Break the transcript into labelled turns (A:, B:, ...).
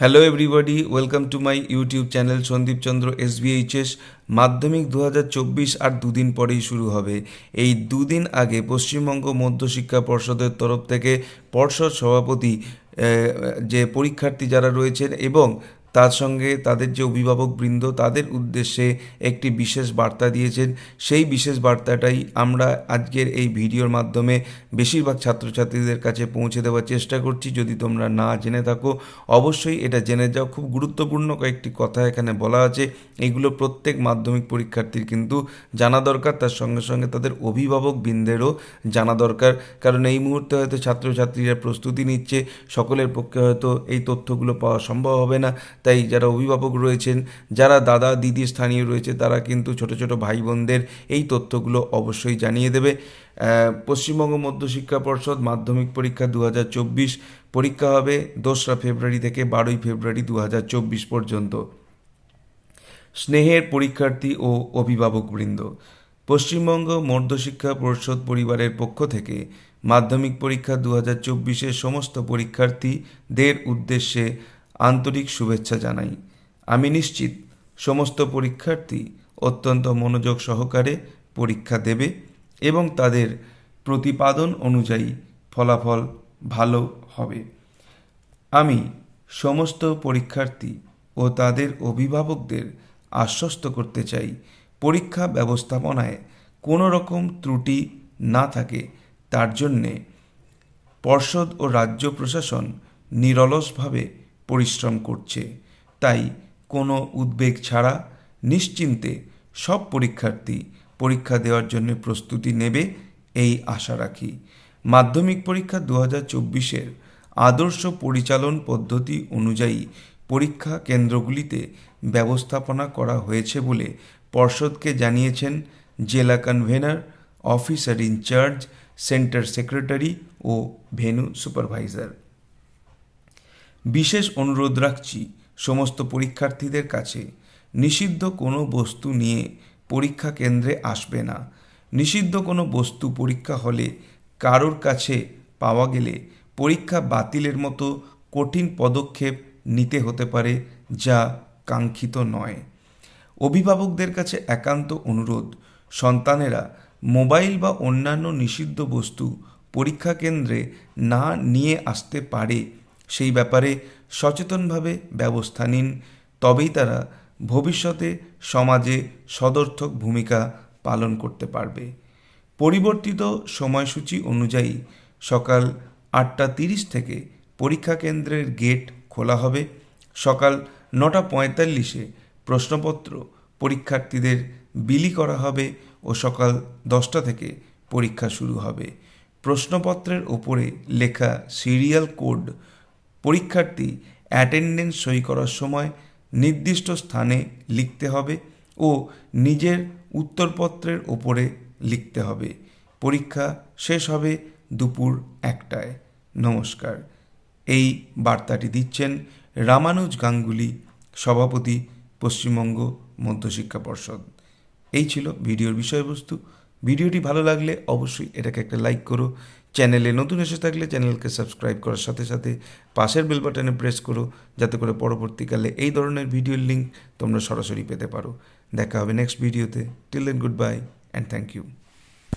A: Hello everybody welcome to my YouTube channel Sandip Chandra SBHS Madhyamik দু হাজার চব্বিশ আর দুদিন পরেই শুরু হবে। এই দুদিন আগে পশ্চিমবঙ্গ মধ্যশিক্ষা পর্ষদের তরফ থেকে পর্ষদ সভাপতি যে পরীক্ষার্থী যারা রয়েছেন এবং তার সঙ্গে তাদের যে অভিভাবকবৃন্দ তাদের উদ্দেশ্যে একটি বিশেষ বার্তা দিয়েছেন। সেই বিশেষ বার্তাটাই আমরা আজকের এই ভিডিওর মাধ্যমে বেশিরভাগ ছাত্রছাত্রীদের কাছে পৌঁছে দেওয়ার চেষ্টা করছি। যদি তোমরা না জেনে থাকো, অবশ্যই এটা জেনে যাও। খুব গুরুত্বপূর্ণ কয়েকটি কথা এখানে বলা আছে। এগুলো প্রত্যেক মাধ্যমিক পরীক্ষার্থীর কিন্তু জানা দরকার। তার সঙ্গে সঙ্গে তাদের অভিভাবক বৃন্দেরও জানা দরকার। কারণ এই মুহূর্তে হয়তো ছাত্রছাত্রীরা প্রস্তুতি নিচ্ছে। সকলের পক্ষে হয়তো এই তথ্যগুলো পাওয়া সম্ভব হবে না। তাই যারা অভিভাবক রয়েছেন, যারা দাদা, দিদি স্থানীয় রয়েছে, তারা কিন্তু ছোট ছোট ভাই বোনদের এই তথ্যগুলো অবশ্যই জানিয়ে দেবে। পশ্চিমবঙ্গ মধ্যশিক্ষা পর্ষদ মাধ্যমিক পরীক্ষা দু হাজার চব্বিশ, পরীক্ষা হবে দোসরা ফেব্রুয়ারি থেকে বারোই ফেব্রুয়ারি দু হাজার চব্বিশ পর্যন্ত। স্নেহের পরীক্ষার্থী ও অভিভাবকবৃন্দ পশ্চিমবঙ্গ মধ্যশিক্ষা পর্ষদ পরিবারের পক্ষ থেকে মাধ্যমিক পরীক্ষা দু হাজার সমস্ত পরীক্ষার্থীদের উদ্দেশ্যে আন্তরিক শুভেচ্ছা জানাই। আমি নিশ্চিত সমস্ত পরীক্ষার্থী অত্যন্ত মনোযোগ সহকারে পরীক্ষা দেবে এবং তাদের প্রতিপাদন অনুযায়ী ফলাফল ভালো হবে। আমি সমস্ত পরীক্ষার্থী ও তাদের অভিভাবকদের আশ্বস্ত করতে চাই, পরীক্ষা ব্যবস্থাপনায় কোনো রকম ত্রুটি না থাকে, তার জন্যে পর্ষদ ও রাজ্য প্রশাসন নিরলসভাবে পরিশ্রম করছে। তাই কোনো উদ্বেগ ছাড়া নিশ্চিন্তে সব পরীক্ষার্থী পরীক্ষা দেওয়ার জন্য প্রস্তুতি নেবে এই আশা রাখি। মাধ্যমিক পরীক্ষা দু হাজার চব্বিশের আদর্শ পরিচালন পদ্ধতি অনুযায়ী পরীক্ষা কেন্দ্রগুলিতে ব্যবস্থাপনা করা হয়েছে বলে পর্ষদকে জানিয়েছেন জেলা convener officer in charge centre secretary O venue supervisor বিশেষ অনুরোধ রাখছি সমস্ত পরীক্ষার্থীদের কাছে। নিষিদ্ধ কোনো বস্তু নিয়ে পরীক্ষা কেন্দ্রে আসবে না। নিষিদ্ধ কোনো বস্তু পরীক্ষা হলে কারোর কাছে পাওয়া গেলে পরীক্ষা বাতিলের মতো কঠিন পদক্ষেপ নিতে হতে পারে, যা কাঙ্ক্ষিত নয়। অভিভাবকদের কাছে একান্ত অনুরোধ, সন্তানেরা মোবাইল বা অন্যান্য নিষিদ্ধ বস্তু পরীক্ষা কেন্দ্রে না নিয়ে আসতে পারে সেই ব্যাপারে সচেতনভাবে ব্যবস্থা নিন। তবেই তারা ভবিষ্যতে সমাজে সদর্থক ভূমিকা পালন করতে পারবে। পরিবর্তিত সময়সূচি অনুযায়ী সকাল আটটা তিরিশ থেকে পরীক্ষা কেন্দ্রের গেট খোলা হবে। সকাল নটা পঁয়তাল্লিশে প্রশ্নপত্র পরীক্ষার্থীদের বিলি করা হবে ও সকাল দশটা থেকে পরীক্ষা শুরু হবে। প্রশ্নপত্রের ওপরে লেখা সিরিয়াল কোড পরীক্ষার্থী অ্যাটেন্ডেন্স সই করার সময় নির্দিষ্ট স্থানে লিখতে হবে ও নিজের উত্তরপত্রের ওপরে লিখতে হবে। পরীক্ষা শেষ হবে দুপুর একটায়। নমস্কার। এই বার্তাটি দিচ্ছেন রামানুজ গাঙ্গুলি, সভাপতি, পশ্চিমবঙ্গ মধ্যশিক্ষা পর্ষদ। এই ছিল ভিডিওর বিষয়বস্তু। ভিডিওটি ভালো লাগলে অবশ্যই এটাকে একটা লাইক করো। চ্যানেলে নতুন এসে থাকলে চ্যানেলকে সাবস্ক্রাইব করার সাথে সাথে পাশের বেল বাটনে প্রেস করো, যাতে করে পরবর্তীকালে এই ধরনের ভিডিওর লিঙ্ক তোমরা সরাসরি পেতে পারো। দেখা হবে নেক্সট ভিডিওতে till then good bye and thank you